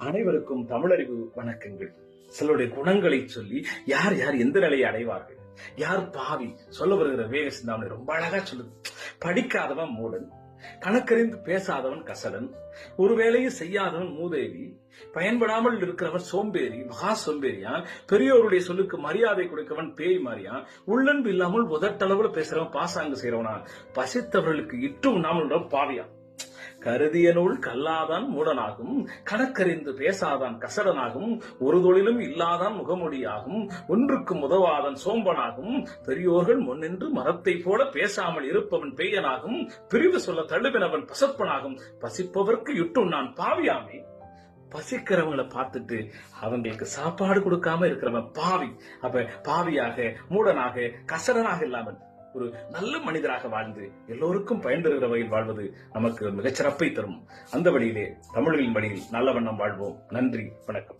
அனைவருக்கும் தமிழறிவு வணக்கங்கள். சிலருடைய குணங்களை சொல்லி யார் யார் எந்த நிலையை அடைவார்கள்? யார் பாவி? சொல்ல வருகிற வேக சிந்தாமணி ரொம்ப அழகா சொல்லுது. படிக்காதவன் மூடன் கணக்கறிந்து பேசாதவன் கசடன் ஒரு செய்யாதவன் மூதேவி பயன்படாமல் இருக்கிறவன் சோம்பேறி மகா சோம்பேறியான் பெரியோருடைய சொல்லுக்கு மரியாதை கொடுக்கவன் பேய் மாறியான் உள்ளன்பு இல்லாமல் உதட்டளவுல பேசுறவன் பாசாங்கு செய்யறவனா பசித்தவர்களுக்கு இட்டு உண்ணாமல் பாவியான் கருதிய நூல் கல்லாதான் மூடனாகும் கணக்கறிந்து பேசாதான் கசடனாகும் ஒரு தொழிலும் இல்லாதான் முகமொழியாகும் ஒன்றுக்கும் உதவாதன் சோம்பனாகும் பெரியோர்கள் முன்னின்று மரத்தை போல பேசாமல் இருப்பவன் பெய்யனாகும் பிரிவு சொல்ல தழுவினவன் பசப்பனாகும் பசிப்பவர்க்கு இட்டும் நான் பாவியாமே. பசிக்கிறவங்களை பார்த்துட்டு அவங்களுக்கு சாப்பாடு கொடுக்காம இருக்கிறவன் பாவி. அப்ப பாவியாக மூடனாக கசடனாக இல்லாமல் ஒரு நல்ல மனிதராக வாழ்ந்து எல்லோருக்கும் பயன்பெறுகிற வகையில் வாழ்வது நமக்கு மிகச்சிறப்பை தரும். அந்த வழியிலே தமிழர்களின் வழியில் நல்ல வண்ணம் வாழ்வோம். நன்றி. வணக்கம்.